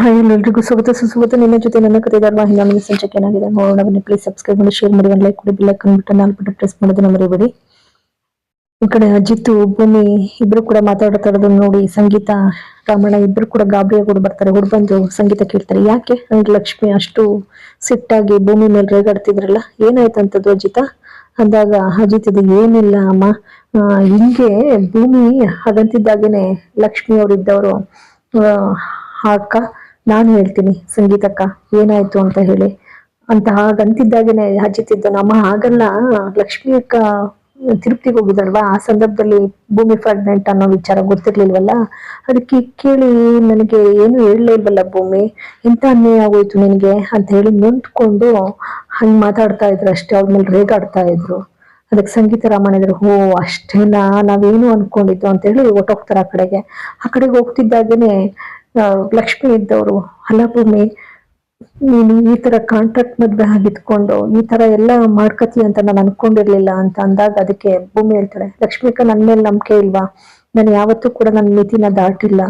Hi ಎಲ್ಲರಿಗೂ ಸ್ವಾಗತ. ಸುಸ್ವಾಗತ ನಿಮ್ಮ ಜೊತೆ ನನ್ನ ಕತೆ ಧರ್ಮ ಹಿಂಗಾಮಿನ ಸಂಚಕ್ಕೆ ಏನಾಗಿದೆ ನೋಡೋಣ. ಬನ್ನಿ ಪ್ಲೀಸ್ ಸಬ್ಸ್ಕ್ರೈಬ್ ಮಾಡಿ ಶೇರ್ ಮಾಡಿ, ಒಂದು ಲೈಕ್ ಕೊಡಿ ಬಿಲ್ ಐಕನ್ ಬಿಟ್ಟು ನಾಲ್ಕು ಬಟನ್ ಪ್ರೆಸ್ ಮಾಡೋದನ್ನ ಮರಿಬೇಡಿ. ಈ ಕಡೆ ಅಜಿತ್ ಭೂಮಿ ಇಬ್ರು ಕೂಡ ಮಾತಾಡ್ತಾ ಇರೋದನ್ನ ನೋಡಿ. ಸಂಗೀತ, ರಾಮಣ್ಣ, ಇಬ್ರು ಕೂಡ ಗಾಬರಿಯಾಗಿ ಕೂಡ ಬರ್ತಾರೆ. ಹುಡ್ ಬಂದು ಸಂಗೀತ ಕೇಳ್ತಾರೆ. ಯಾಕೆ? ಹಂಗೆ ಲಕ್ಷ್ಮಿ ಅಷ್ಟು ಸಿಟ್ಟಾಗಿ ಭೂಮಿ ಮೇಲೆ ರೇಗಾಡ್ತಿದ್ರಲ್ಲ? ಏನಾಯ್ತಂತದ್ದು ಅಜಿತ? ಅಂದಾಗ ಅಜಿತ್ ಇದು ಏನಿಲ್ಲ ಅಮ್ಮ. ಹಿಂಗೆ ಭೂಮಿ ಹಾಗಂತಿದ್ದಾಗೇನೆ ಲಕ್ಷ್ಮಿ ಅವರಿದ್ದವರು ಅಕ್ಕ ನಾನು ಹೇಳ್ತೀನಿ, ಸಂಗೀತಕ್ಕ, ಏನಾಯ್ತು ಅಂತ ಹೇಳಿ. ಅಂತ ಹಾಗಂತಿದ್ದಾಗೇನೆ ಅಜಿತಿದ್ದನು ನಮ್ಮ ಹಾಗಲ್ಲ ಲಕ್ಷ್ಮಿ ಅಕ್ಕ ತಿರುಪ್ತಿಗೆ ಹೋಗಿದ್ದಲ್ವಾ? ಆ ಸಂದರ್ಭದಲ್ಲಿ ಭೂಮಿ ಪ್ರೆಗ್ನೆಂಟ್ ಅನ್ನೋ ವಿಚಾರ ಗೊತ್ತಿರ್ಲಿಲ್ವಲ್ಲ? ಅದಕ್ಕೆ ಕೇಳಿ ನನಗೆ ಏನು ಹೇಳಲೇ ಇಲ್ವಲ್ಲ ಭೂಮಿ? ಇಂಥ ಅನ್ಯಾಯ ಆಗೋಯ್ತು ನಿನಗೆ ಅಂತ ಹೇಳಿ ನಿಂತ್ಕೊಂಡು ಹಂಗೆ ಮಾತಾಡ್ತಾ ಇದ್ರು ಅಷ್ಟೇ, ಅವ್ರ ಮೇಲೆ ರೇಗಾಡ್ತಾ ಇದ್ರು. ಅದಕ್ಕೆ ಸಂಗೀತ ರಾಮಣ್ಣ ಇದ್ರು ಹೋ, ಅಷ್ಟೇನಾ? ನಾವೇನು ಅನ್ಕೊಂಡಿದ್ದು ಅಂತ ಹೇಳಿ ಒಟ್ಟೋಗ್ತಾರೆ ಆ ಕಡೆಗೆ. ಆ ಕಡೆಗೆ ಹೋಗ್ತಿದ್ದಾಗೇನೆ ಲಕ್ಷ್ಮಿ ಇದ್ದವರು, ಹಲಭೂಮಿ ಭೂಮಿ ನೀನು ಈ ತರ ಕಾಂಟ್ರಾಕ್ಟ್ ಮದ್ವೆ ಆಗಿದ್ಕೊಂಡು, ಈ ತರ ಎಲ್ಲ ಮಾಡ್ಕತಿ ಅಂತ ನಾನು ಅನ್ಕೊಂಡಿರ್ಲಿಲ್ಲ ಅಂತ ಅಂದಾಗ ಅದಕ್ಕೆ ಭೂಮಿ ಹೇಳ್ತಾಳೆ ಲಕ್ಷ್ಮಿಕ ನನ್ ಮೇಲೆ ನಂಬಿಕೆ ಇಲ್ವಾ? ನಾನು ಯಾವತ್ತೂ ಕೂಡ ನನ್ನ ಮಿತಿನ ದಾಟಿಲ್ಲ.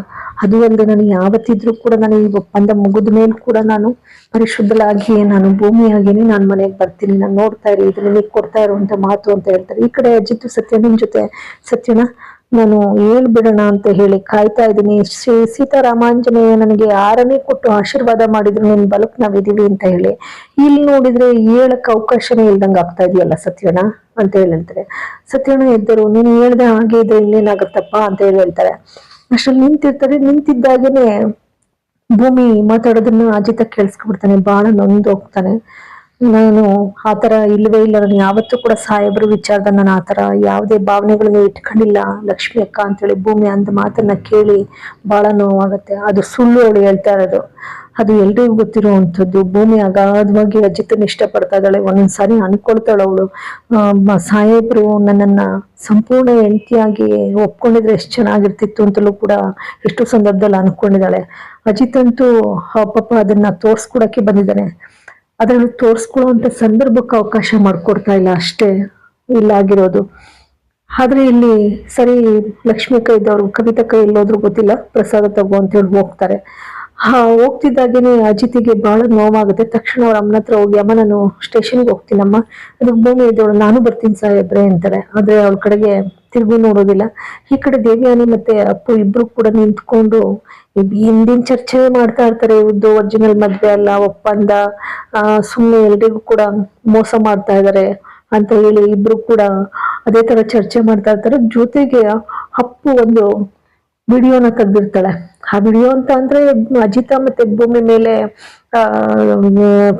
ಅದು ಅಲ್ಲದೆ ನಾನು ಯಾವತ್ತಿದ್ರೂ ಕೂಡ ನಾನು ಈ ಒಪ್ಪಂದ ಮುಗಿದ ಮೇಲೆ ಕೂಡ ನಾನು ಪರಿಶುದ್ಧಳಾಗಿ ನಾನು ಭೂಮಿಯಾಗಿಯೇ ನಾನು ಮನೆಗೆ ಬರ್ತೀನಿ, ನಾನು ನೋಡ್ತಾ ಇರಿ ಇದು ನಿಮಗೆ ಕೊಡ್ತಾ ಇರುವಂತ ಮಾತು ಅಂತ ಹೇಳ್ತಾರೆ. ಈ ಕಡೆ ಅಜಿತ್ ನಿಮ್ ಜೊತೆ ಸತ್ಯನ ನಾನು ಹೇಳ್ಬಿಡೋಣ ಅಂತ ಹೇಳಿ ಕಾಯ್ತಾ ಇದ್ದೀನಿ. ಶ್ರೀ ಸೀತಾರಾಮಾಂಜನೇಯ ನನಗೆ ಆರನೇ ಕೊಟ್ಟು ಆಶೀರ್ವಾದ ಮಾಡಿದ್ರು. ನಿನ್ ಬಲಕ್ ನಾವಿದೀವಿ ಅಂತ ಹೇಳಿ. ಇಲ್ಲಿ ನೋಡಿದ್ರೆ ಹೇಳಕ್ ಅವಕಾಶನೇ ಇಲ್ದಂಗ ಆಗ್ತಾ ಇದೆಯಲ್ಲ ಸತ್ಯಣ್ಣ ಅಂತ ಹೇಳಿ ಹೇಳ್ತಾರೆ. ಸತ್ಯಣ್ಣ ಎದ್ದರು ನೀನು ಹೇಳ್ದೆ ಹಾಗೆ ಇದ್ರೆ ಇನ್ನೇನಾಗತ್ತಪ್ಪ ಅಂತ ಹೇಳಿ ಹೇಳ್ತಾರೆ. ಅಷ್ಟ್ರಲ್ಲಿ ನಿಂತಿರ್ತಾರೆ. ನಿಂತಿದ್ದಾಗೇನೆ ಭೂಮಿ ಮಾತಾಡೋದನ್ನ ಅಜಿತ ಕೇಳಿಸ್ಕೊಬಿಡ್ತಾನೆ ಬಹಳ ನೊಂದು ಹೋಗ್ತಾನೆ ನಾನು ಆತರ ಇಲ್ಲವೇ ಇಲ್ಲ, ನಾನು ಯಾವತ್ತೂ ಕೂಡ ಸಾಹೇಬ್ರ ವಿಚಾರದ ನಾನು ಆತರ ಯಾವುದೇ ಭಾವನೆಗಳನ್ನ ಇಟ್ಕೊಂಡಿಲ್ಲ. ಲಕ್ಷ್ಮಿ ಅಕ್ಕ ಅಂತೇಳಿ ಭೂಮಿ ಅಂದ ಮಾತನ್ನ ಕೇಳಿ ಬಹಳ ನೋವಾಗತ್ತೆ. ಅದು ಸುಳ್ಳು ಅವಳು ಹೇಳ್ತಾ ಇರೋದು. ಅದು ಎಲ್ರಿಗೂ ಗೊತ್ತಿರುವಂಥದ್ದು. ಭೂಮಿ ಅಗಾಧವಾಗಿ ಅಜಿತನ ಇಷ್ಟಪಡ್ತಾ ಇದ್ದಾಳೆ. ಒಂದೊಂದ್ಸಾರಿ ಅನ್ಕೊಳ್ತಾಳೆ ಅವಳು. ಸಾಹೇಬ್ರು ನನ್ನನ್ನ ಸಂಪೂರ್ಣ ಹೆಂಡತಿಯಾಗಿ ಒಪ್ಕೊಂಡಿದ್ರೆ ಎಷ್ಟು ಚೆನ್ನಾಗಿರ್ತಿತ್ತು ಅಂತಲೂ ಕೂಡ ಎಷ್ಟು ಸಂದರ್ಭದಲ್ಲಿ ಅನ್ಕೊಂಡಿದ್ದಾಳೆ. ಅಜಿತ್ ಅಂತೂ, ಆ, ಪಾಪ ಅದನ್ನ ತೋರ್ಸ್ಕೊಡಕ್ಕೆ ಬಂದಿದ್ದಾನೆ. ಅದನ್ನು ತೋರಿಸ್ಕೊಳ್ಳುವಂಥ ಸಂದರ್ಭಕ್ಕೆ ಅವಕಾಶ ಮಾಡಿಕೊಡ್ತಾ ಇಲ್ಲ ಅಷ್ಟೇ. ಇಲ್ಲ ಆಗಿರೋದು. ಆದರೆ ಇಲ್ಲಿ ಸರಿ ಲಕ್ಷ್ಮೀ ಕೈ ಇದ್ದವ್ರು, ಕವಿತಾ ಕೈ ಎಲ್ಲೋದ್ರು ಗೊತ್ತಿಲ್ಲ, ಪ್ರಸಾದ ತಗೋ ಅಂತ ಹೇಳಿ ಹೋಗ್ತಾರೆ. ಹಾ, ಹೋಗ್ತಿದ್ದಾಗೇನೆ ಅಜಿತಿಗೆ ಬಹಳ ನೋವಾಗುತ್ತೆ. ತಕ್ಷಣ ಅವ್ರ ಅಮ್ಮನ ಹತ್ರ ಹೋಗಿ, ಅಮ್ಮ, ನಾನು ಸ್ಟೇಷನ್ಗೆ ಹೋಗ್ತೀನಮ್ಮ. ಅದಕ್ಕೆ ಭೂಮಿ ಇದ್ದವಳು, ನಾನು ಬರ್ತೀನಿ ಸಾಹೇಬ್ರೆ ಅಂತಾರೆ. ಆದರೆ ಅವಳ ಕಡೆಗೆ ತಿರುಗಿ ನೋಡೋದಿಲ್ಲ. ಈ ಕಡೆ ದೇವಿಯಾನಿ ಮತ್ತೆ ಅಪ್ಪು ಇಬ್ರು ಕೂಡ ನಿಂತ್ಕೊಂಡು ಹಿಂದಿನ ಚರ್ಚೆ ಮಾಡ್ತಾ ಇರ್ತಾರೆ. ಇವ್ರದ್ದು ಒರಿಜಿನಲ್ ಮದ್ವೆ ಅಲ್ಲ, ಒಪ್ಪಂದ ಸುಮ್ಮನೆ ಎಲ್ರಿಗೂ ಕೂಡ ಮೋಸ ಮಾಡ್ತಾ ಇದ್ದಾರೆ ಅಂತ ಹೇಳಿ ಇಬ್ರು ಕೂಡ ಅದೇ ತರ ಚರ್ಚೆ ಮಾಡ್ತಾ ಇರ್ತಾರೆ. ಜೊತೆಗೆ ಅಪ್ಪು ಒಂದು ವಿಡಿಯೋನ ತೆಗ್ದಿರ್ತಾಳೆ. ಆ ವಿಡಿಯೋ ಅಂತ ಅಂದ್ರೆ ಅಜಿತ ಮತ್ತೆ ಭೂಮಿ ಮೇಲೆ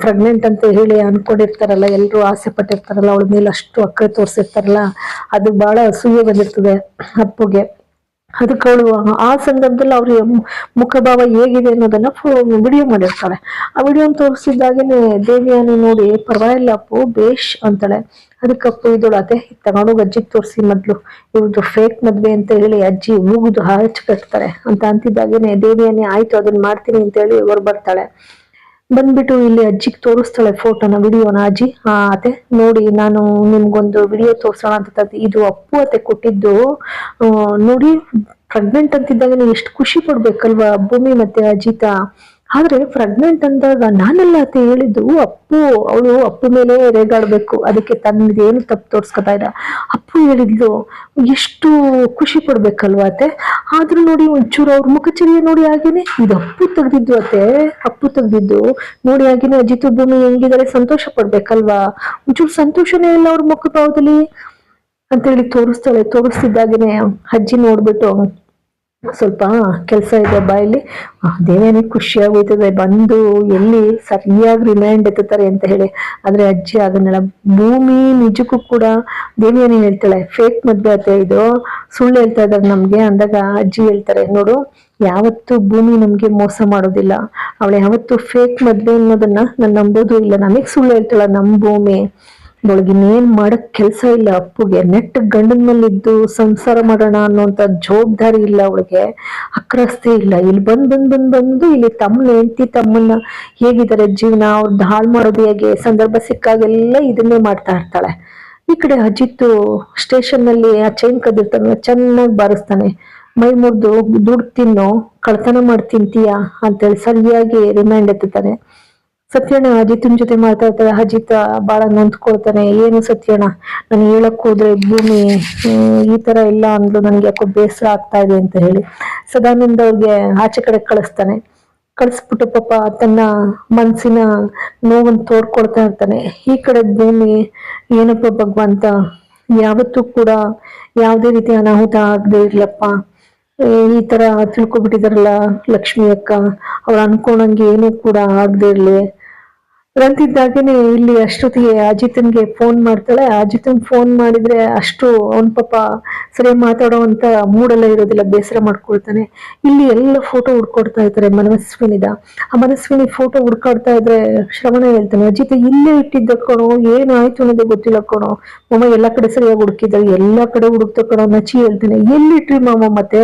ಪ್ರೆಗ್ನೆಂಟ್ ಅಂತ ಹೇಳಿ ಅನ್ಕೊಂಡಿರ್ತಾರಲ್ಲ ಎಲ್ಲರೂ ಆಸೆ ಪಟ್ಟಿರ್ತಾರಲ್ಲ, ಅವಳ ಮೇಲೆ ಅಷ್ಟು ಅಕ್ಕರೆ ತೋರಿಸಿರ್ತಾರಲ್ಲ, ಅದು ಬಹಳ ಅಸೂಯೆ ಬಂದಿರ್ತದೆ ಅಪ್ಪುಗೆ. ಅದಕ್ಕೆ ಅವಳು ಆ ಸಂದರ್ಭದಲ್ಲಿ ಅವ್ರ ಮುಖಭಾವ ಹೇಗಿದೆ ಅನ್ನೋದನ್ನ ವಿಡಿಯೋ ಮಾಡಿರ್ತಾಳೆ ಆ ವಿಡಿಯೋ ತೋರಿಸಿದಾಗೇನೆ ದೇವಿಯನ್ನು ನೋಡಿ, ಪರವಾಗಿಲ್ಲ ಅಪ್ಪು, ಬೇಷ್ ಅಂತಾಳೆ. ಅದಕ್ಕೆ ಅಪ್ಪು ಇದಳು ಅದೇ ತಗೊಂಡು ಅಜ್ಜಿಗೆ ತೋರಿಸಿ ಮೊದ್ಲು. ಇವ್ರದ್ದು ಫೇಕ್ ಮದ್ವೆ ಅಂತ ಹೇಳಿ ಅಜ್ಜಿ ಮೂಗುದು ಹಾಚ್ ಕಟ್ತಾರೆ. ಅಂತ ಅಂತಿದ್ದಾಗೇನೆ ದೇವಿಯನ್ನೇ ಆಯ್ತು ಅದನ್ನ ಮಾಡ್ತೀನಿ ಅಂತ ಹೇಳಿ ಹೊರ ಬರ್ತಾಳೆ ಬಂದ್ಬಿಟ್ಟು ಇಲ್ಲಿ ಅಜ್ಜಿಗೆ ತೋರಿಸ್ತಾಳೆ ಫೋಟೋನ, ವಿಡಿಯೋನ ಅಜ್ಜಿ, ಹಾ, ಅತ್ತೆ, ನೋಡಿ, ನಾನು ನಿಮ್ಗೊಂದು ವಿಡಿಯೋ ತೋರ್ಸೋಣ ಅಂತ. ಇದು ಅಪ್ಪು ಅತ್ತೆ ಕೊಟ್ಟಿದ್ದು ನೋಡಿ ಪ್ರೆಗ್ನೆಂಟ್ ಅಂತಿದ್ದಾಗ ಎಷ್ಟು ಖುಷಿ ಪಡ್ಬೇಕಲ್ವಾ ಭೂಮಿ ಮತ್ತೆ ಅಜಿತ ಆದ್ರೆ ಪ್ರೆಗ್ನೆಂಟ್ ಅಂದಾಗ ನಾನೆಲ್ಲ ಅತ್ತೆ ಹೇಳಿದ್ದು ಅಪ್ಪು, ಅವಳು ಅಪ್ಪು ಮೇಲೆ ರೇಗಾಡ್ಬೇಕು, ಅದಕ್ಕೆ ತನ್ನದೇನು ತಪ್ಪು ತೋರ್ಸ್ಕೊತಾ ಇದ್ದ? ಅಪ್ಪು ಹೇಳಿದ್ಲು, ಎಷ್ಟು ಖುಷಿ ಪಡ್ಬೇಕಲ್ವಾ ಅತ್ತೆ? ಆದ್ರೂ ನೋಡಿ ಒಂಚೂರು ಅವ್ರ ಮುಖಚರ್ಯ ನೋಡಿ ಹಾಗೇನೆ, ಇದು ಅಪ್ಪು ತೆಗ್ದಿದ್ದು ಅತ್ತೆ, ಅಪ್ಪು ತೆಗ್ದಿದ್ದು, ನೋಡಿ ಹಾಗೇನೆ ಅಜಿತ್ ಭೂಮಿ ಹೆಂಗಿದ್ದಾರೆ ಸಂತೋಷ ಪಡ್ಬೇಕಲ್ವಾ? ಒಂಚೂರು ಸಂತೋಷನೇ ಇಲ್ಲ ಅವ್ರ ಮುಖ ಭಾವದಲ್ಲಿ ಅಂತ ಹೇಳಿ ತೋರಿಸ್ತಾಳೆ, ತೋರಿಸ್ತಿದ್ದಾಗೇನೆ ಅಜ್ಜಿ ನೋಡ್ಬಿಟ್ಟು ಸ್ವಲ್ಪ ಕೆಲಸ ಇದೆ ಬಾಯಲ್ಲಿ. ದೇವೇನೆ ಖುಷಿಯಾಗಿ ಆಗೋಯ್ತದೆ ಬಂದು ಎಲ್ಲಿ ಸರಿಯಾಗಿ ರಿಮೈಂಡ್ ಎತ್ತುತ್ತಾರೆ ಅಂತ ಹೇಳಿ. ಆದ್ರೆ ಅಜ್ಜಿ ಅದನ್ನೆಲ್ಲ, ಭೂಮಿ ನಿಜಕ್ಕೂ ಕೂಡ ದೇವಿಯನೇ ಹೇಳ್ತಾಳೆ ಫೇಕ್ ಮದ್ವೆ ಅತ್ತೆ ಇದು. ಸುಳ್ಳು ಹೇಳ್ತಾ ಇದ್ದಾರೆ ನಮ್ಗೆ, ಅಂದಾಗ ಅಜ್ಜಿ ಹೇಳ್ತಾರೆ, ನೋಡು, ಯಾವತ್ತು ಭೂಮಿ ನಮ್ಗೆ ಮೋಸ ಮಾಡೋದಿಲ್ಲ. ಅವಳು ಯಾವತ್ತು ಫೇಕ್ ಮದ್ವೆ ಅನ್ನೋದನ್ನ ನಾನು ನಂಬೋದು ಇಲ್ಲ. ನಮಗ್ ಸುಳ್ಳು ಹೇಳ್ತಾಳ, ನಮ್ ಭೂಮಿ. ಇನ್ನೇನ್ ಮಾಡಕ್ ಕೆಲ್ಸ ಇಲ್ಲ ಅಪ್ಪುಗೆ. ನೆಟ್ ಗಂಡನ ಮೇಲೆ ಇದ್ದು ಸಂಸಾರ ಮಾಡೋಣ ಅನ್ನೋಂತ ಜವಾಬ್ದಾರಿ ಇಲ್ಲ ಅವಳಿಗೆ. ಅಕ್ರಸ್ತೆ ಇಲ್ಲ. ಇಲ್ಲಿ ಬಂದ್ ಬಂದ್ ಬಂದ್ ಬಂದು ಇಲ್ಲಿ ತಮ್ಮನ ಹೆಂಡತಿ ತಮ್ಮನ್ನ ಹೇಗಿದ್ದಾರೆ ಜೀವನ ಅವ್ರದ್ದು ಹಾಳು ಮಾಡೋದು ಹೇಗೆ, ಸಂದರ್ಭ ಸಿಕ್ಕಾಗೆಲ್ಲ ಇದನ್ನೇ ಮಾಡ್ತಾ ಇರ್ತಾಳೆ. ಈ ಕಡೆ ಅಜಿತ್ ಸ್ಟೇಷನ್ನಲ್ಲಿ ಆ ಚೈನ್ ಕದ್ದಿರ್ತಾನೆ ಚೆನ್ನಾಗಿ ಬಾರಿಸ್ತಾನೆ. ಮೈ ಮುರಿದು ದುಡ್ಡು ತಿನ್ನು, ಕಳ್ತನ ಮಾಡಿ ತಿಂತೀಯಾ ಅಂತೇಳಿ ಸರಿಯಾಗಿ ರಿಮೈಂಡ್ ಎತ್ತುತ್ತಾನೆ. ಸತ್ಯಣ್ಣ ಅಜಿತನ್ ಜೊತೆ ಮಾತಾಡ್ತಾರೆ. ಅಜಿತ್ ಬಹಳ ನೊಂದ್ಕೊಳ್ತಾನೆ. ಏನು ಸತ್ಯಣ್ಣ? ನಾನು ಹೇಳಕ್ ಹೋದ್ರೆ ಭೂಮಿ ಈ ತರ ಇಲ್ಲ ಅಂದ್ಲು. ನನ್ಗೆ ಯಾಕೋ ಬೇಸರ ಆಗ್ತಾ ಇದೆ ಅಂತ ಹೇಳಿ ಸದಾನಂದ ಅವ್ರಿಗೆ ಆಚೆ ಕಡೆ ಕಳಿಸ್ತಾನೆ. ಕಳಿಸ್ಬಿಟ್ಟು ಪಾಪ ತನ್ನ ಮನ್ಸಿನ ನೋವನ್ನು ತೋಡ್ಕೊಳ್ತಾ ಇರ್ತಾನೆ. ಈ ಕಡೆ ಭೂಮಿ, ಏನಪ್ಪ ಭಗವಂತ? ಯಾವತ್ತೂ ಕೂಡ ಯಾವುದೇ ರೀತಿ ಅನಾಹುತ ಆಗದೆ ಇರ್ಲಪ್ಪ. ಈ ತರ ತಿಳ್ಕೊಬಿಟ್ಟಿದಾರಲ್ಲ ಲಕ್ಷ್ಮಿ ಅಕ್ಕ. ಅವ್ರು ಅನ್ಕೊಂಡಂಗೆ ಏನೂ ಕೂಡ ಆಗದೆ ಇರ್ಲಿ. ಅಂತಿದ್ದಾಗೇನೆ ಇಲ್ಲಿ ಅಷ್ಟೊತ್ತಿಗೆ ಅಜಿತನ್ಗೆ ಫೋನ್ ಮಾಡ್ತಾಳೆ. ಅಜಿತನ್ ಫೋನ್ ಮಾಡಿದ್ರೆ ಅಷ್ಟು ಅವನ್ ಪಾಪ ಸರಿ ಮಾತಾಡೋವಂಥ ಮೂಡೆಲ್ಲ ಇರೋದಿಲ್ಲ, ಬೇಸರ ಮಾಡ್ಕೊಳ್ತಾನೆ. ಇಲ್ಲಿ ಎಲ್ಲ ಫೋಟೋ ಹುಡ್ಕೊಡ್ತಾ ಇರ್ತಾರೆ ಮನಸ್ವಿನಿದ. ಆ ಮನಸ್ವಿನಿ ಫೋಟೋ ಹುಡ್ಕಾಡ್ತಾ ಇದ್ರೆ ಶ್ರವಣ ಹೇಳ್ತಾನೆ, ಅಜಿತ್ ಇಲ್ಲೇ ಇಟ್ಟಿದ್ದ ಕಣೋ ಏನಾಯ್ತು ಅನ್ನೋದೇ ಗೊತ್ತಿಲ್ಲ ಕಣೋ. ಮಾಮ ಎಲ್ಲ ಕಡೆ ಸರಿಯಾಗಿ ಹುಡುಕಿದ್ದಾರೆ ಎಲ್ಲ ಕಡೆ ಹುಡುಕ್ತ ಕಣೋ, ನಚಿ ಹೇಳ್ತಾನೆ. ಎಲ್ಲಿಟ್ರಿ ಮಾಮ ಮತ್ತೆ?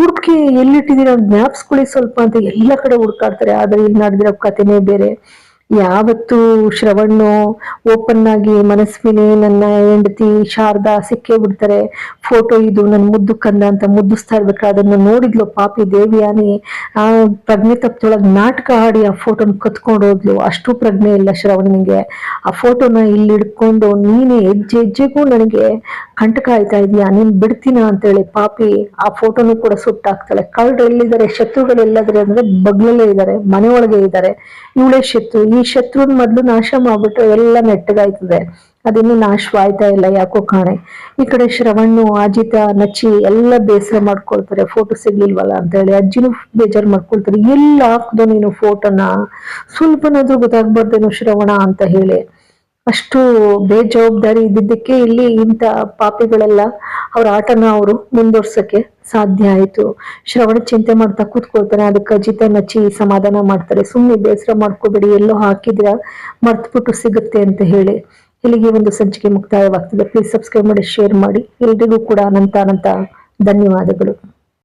ಹುಡುಕಿ ಎಲ್ಲಿಟ್ಟಿದ್ದೀರ? ಜ್ಞಾಪಿಸ್ಕೊಳ್ಳಿ ಸ್ವಲ್ಪ ಅಂತ ಎಲ್ಲ ಕಡೆ ಹುಡ್ಕಾಡ್ತಾರೆ. ಆದ್ರೆ ಇಲ್ಲಿ ನಡೆದಿರೋ ಕಥೆನೇ ಬೇರೆ. ಯಾವತ್ತು ಶ್ರವಣ್ಣು ಓಪನ್ ಆಗಿ ಮನಸ್ವಿನಿ ನನ್ನ ಹೆಂಡತಿ ಶಾರದಾ ಸಿಕ್ಕೇ ಬಿಡ್ತಾರೆ. ಫೋಟೋ ಇದು ನನ್ನ ಮುದ್ದು ಕಂದ ಅಂತ ಮುದ್ದಿಸ್ತಾ ಇರ್ಬೇಕಾದ್ರೆ ಅದನ್ನು ನೋಡಿದ್ಲು ಪಾಪಿ ದೇವಿಯಾನಿ. ಆ ಪ್ರಜ್ಞೆ ತಪ್ಪದೊಳಗೆ ನಾಟಕ ಆಡಿ ಆ ಫೋಟೋನ ಕತ್ಕೊಂಡು ಹೋದ್ಲು. ಅಷ್ಟು ಪ್ರಜ್ಞೆ ಇಲ್ಲ ಶ್ರವಣನಿಗೆ. ಆ ಫೋಟೋನ ಇಲ್ಲಿ ಹಿಡ್ಕೊಂಡು ನೀನೇ ಹೆಜ್ಜೆ ಹೆಜ್ಜೆಗೂ ನನಗೆ ಕಂಟಕ ಆಯ್ತಾ ಇದೀಯಾ? ನೀನ್ ಬಿಡ್ತೀನ ಅಂತೇಳಿ ಪಾಪಿ ಆ ಫೋಟೋನು ಕೂಡ ಸುಟ್ಟಾಕ್ತಾಳೆ ಕಳ್ಳರು ಎಲ್ಲಿದ್ದಾರೆ ಶತ್ರುಗಳು ಎಲ್ಲಾದ್ರೆ ಅಂದ್ರೆ ಬಗ್ಲಲ್ಲೇ ಇದ್ದಾರೆ ಮನೆ ಒಳಗೆ ಇದ್ದಾರೆ. ಇವಳೇ ಶತ್ರು. ಈ ಶತ್ರುನ್ ಮೊದ್ಲು ನಾಶ ಮಾಡ್ಬಿಟ್ಟು ಎಲ್ಲ ನೆಟ್ಟಗಾಯ್ತದೆ. ಅದಿನ್ನು ನಾಶವಾಯ್ತಾ ಇಲ್ಲ, ಯಾಕೋ ಕಾಣೆ. ಈ ಕಡೆ ಶ್ರವಣ್ಣು, ಅಜಿತ ನಚ್ಚಿ ಎಲ್ಲ ಬೇಸರ ಮಾಡ್ಕೊಳ್ತಾರೆ. ಫೋಟೋ ಸಿಗ್ಲಿಲ್ವಲ್ಲ ಅಂತ ಹೇಳಿ ಅಜ್ಜಿನೂ ಬೇಜಾರ್ ಮಾಡ್ಕೊಳ್ತಾರೆ. ಎಲ್ಲ ಹಾಕ್ದು ನೀನು ಫೋಟೋನ ಸ್ವಲ್ಪನಾದ್ರೂ ಗೊತ್ತಾಗ್ಬಾರ್ದೇನೋ ಶ್ರವಣ ಅಂತ ಹೇಳಿ. ಅಷ್ಟು ಬೇಜವಾಬ್ದಾರಿ ಇದ್ದಿದ್ದಕ್ಕೆ ಇಲ್ಲಿ ಇಂಥ ಪಾಪಿಗಳೆಲ್ಲ ಅವ್ರ ಆಟನ ಅವರು ಮುಂದುವರ್ಸಕ್ಕೆ ಸಾಧ್ಯ ಆಯ್ತು. ಶ್ರವಣ ಚಿಂತೆ ಮಾಡ್ತಾ ಕೂತ್ಕೊಳ್ತಾನೆ, ಅದಕ್ಕೆ ಅಜಿತ ನಚ್ಚಿ ಸಮಾಧಾನ ಮಾಡ್ತಾರೆ. ಸುಮ್ಮನೆ ಬೇಸರ ಮಾಡ್ಕೋಬೇಡಿ, ಎಲ್ಲೋ ಹಾಕಿದ್ರ ಮರ್ತ್ಬಿಟ್ಟು ಸಿಗುತ್ತೆ ಅಂತ ಹೇಳಿ. ಇಲ್ಲಿಗೆ ಒಂದು ಸಂಚಿಕೆ ಮುಕ್ತಾಯವಾಗ್ತದೆ. ಪ್ಲೀಸ್ ಸಬ್ಸ್ಕ್ರೈಬ್ ಮಾಡಿ ಶೇರ್ ಮಾಡಿ. ಎಲ್ರಿಗೂ ಕೂಡ ಅನಂತ ಅನಂತ ಧನ್ಯವಾದಗಳು.